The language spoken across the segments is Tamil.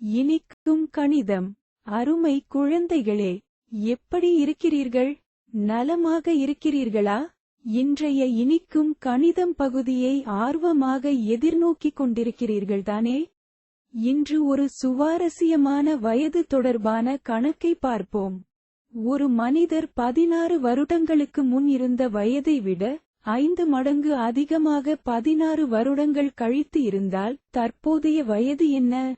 இனிக்கும் கணிதம். அருமை குழந்தைகளே எப்படி இருக்கிறீர்கள்? நலமாக இருக்கிறீர்களா? இன்றைய இனிக்கும் கணிதம் பகுதியை ஆர்வமாக எதிர்நோக்கிக் கொண்டிருக்கிறீர்கள் தானே? இன்று ஒரு சுவாரஸ்யமான வயது தொடர்பான கணக்கை பார்ப்போம். ஒரு மனிதர் பதினாறு வருடங்களுக்கு முன் இருந்த வயதை விட ஐந்து மடங்கு அதிகமாக பதினாறு வருடங்கள் கழித்து இருந்தால் தற்போதைய வயது என்ன?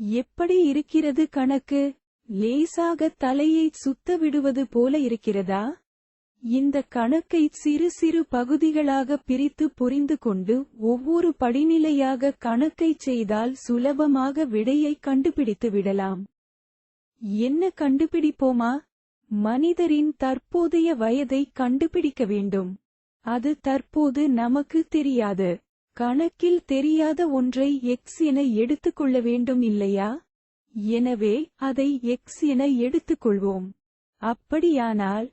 எப்படி இருக்கிறது கணக்கு? லேசாக தலையை சுத்த விடுவது போல இருக்கிறதா? இந்த கணக்கை சிறு சிறு பகுதிகளாக பிரித்து புரிந்து கொண்டு ஒவ்வொரு படிநிலையாக கணக்கை செய்தால் சுலபமாக விடையை கண்டுபிடித்து விடலாம். என்ன கண்டுபிடிப்போமா? மனிதரின் தற்போதைய வயதை கண்டுபிடிக்க வேண்டும். அது தற்போது நமக்கு தெரியாது. கணக்கில் தெரியாத ஒன்றை எக்ஸ் என எடுத்துக்கொள்ள வேண்டும் இல்லையா? எனவே அதை எக்ஸ் என எடுத்துக்கொள்வோம். அப்படியானால்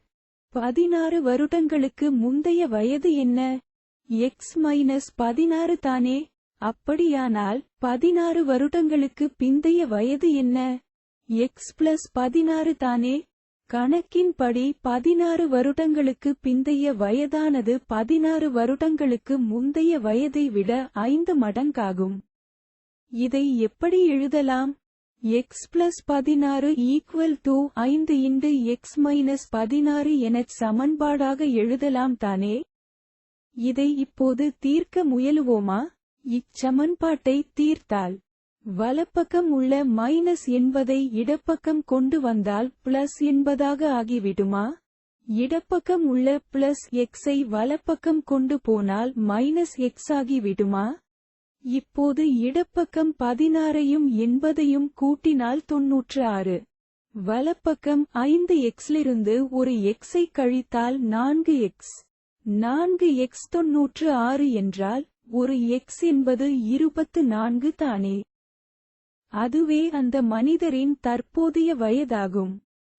பதினாறு வருடங்களுக்கு முந்தைய வயது என்ன? எக்ஸ் மைனஸ் பதினாறு தானே? அப்படியானால் பதினாறு வருடங்களுக்கு பிந்தைய வயது என்ன? எக்ஸ் பிளஸ் பதினாறு தானே? கணக்கின்படி பதினாறு வருடங்களுக்கு பிந்தைய வயதானது பதினாறு வருடங்களுக்கு முந்தைய வயதை விட ஐந்து மடங்காகும். இதை எப்படி எழுதலாம்? எக்ஸ் பிளஸ் பதினாறு ஈக்குவல் டு ஐந்து இண்டு எக்ஸ் மைனஸ் பதினாறு எனச் சமன்பாடாக எழுதலாம் தானே? இதை இப்போது தீர்க்க முயலுவோமா? இச்சமன்பாட்டை தீர்த்தால் வலப்பக்கம் உள்ள மைனஸ் என்பதை இடப்பக்கம் கொண்டு வந்தால் பிளஸ் என்பதாக ஆகிவிடுமா? இடப்பக்கம் உள்ள பிளஸ் எக்ஸை வலப்பக்கம் கொண்டு போனால் மைனஸ் எக்ஸ் ஆகிவிடுமா? இப்போது இடப்பக்கம் பதினாறையும் எண்பதையும் கூட்டினால் தொன்னூற்று ஆறு வலப்பக்கம் ஐந்து எக்ஸிலிருந்து ஒரு எக்ஸை கழித்தால் நான்கு எக்ஸ் நான்கு எக்ஸ் தொன்னூற்று ஆறு என்றால் ஒரு எக்ஸ் என்பது இருபத்து நான்கு தானே. அதுவே அந்த மனிதரின் தற்போதைய வயதாகும்.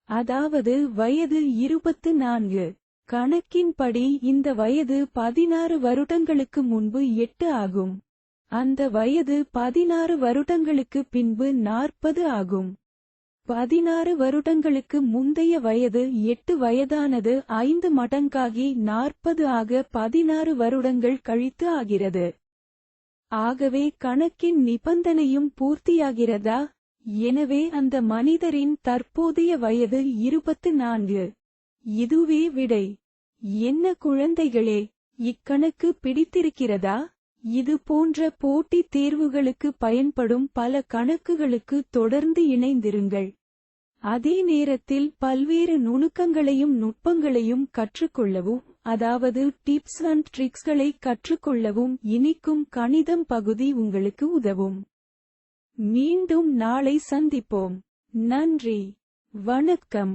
அதாவது வயது இருபத்து நான்கு. கணக்கின்படி இந்த வயது பதினாறு வருடங்களுக்கு முன்பு எட்டு ஆகும். அந்த வயது பதினாறு வருடங்களுக்கு பின்பு நாற்பது ஆகும். பதினாறு வருடங்களுக்கு முந்தைய வயது எட்டு வயதானது ஐந்து மடங்காகி நாற்பது ஆக பதினாறு வருடங்கள் கழித்து ஆகிறது. ஆகவே கணக்கின் நிபந்தனையும் பூர்த்தியாகிறதா? எனவே அந்த மனிதரின் தற்போதைய வயது இருபத்து நான்கு. இதுவே விடை. என்ன குழந்தைகளே இக்கணக்கு பிடித்திருக்கிறதா? இது போன்ற போட்டித் தேர்வுகளுக்கு பயன்படும் பல கணக்குகளுக்கு தொடர்ந்து இணைந்திருங்கள். அதே நேரத்தில் பல்வேறு நுணுக்கங்களையும் நுட்பங்களையும் கற்றுக்கொள்ளவும் அதாவது டிப்ஸ் அண்ட் ட்ரிக்ஸ்களை கற்றுக்கொள்ளவும் இனிக்கும் கணிதம் பகுதி உங்களுக்கு உதவும். மீண்டும் நாளை சந்திப்போம். நன்றி. வணக்கம்.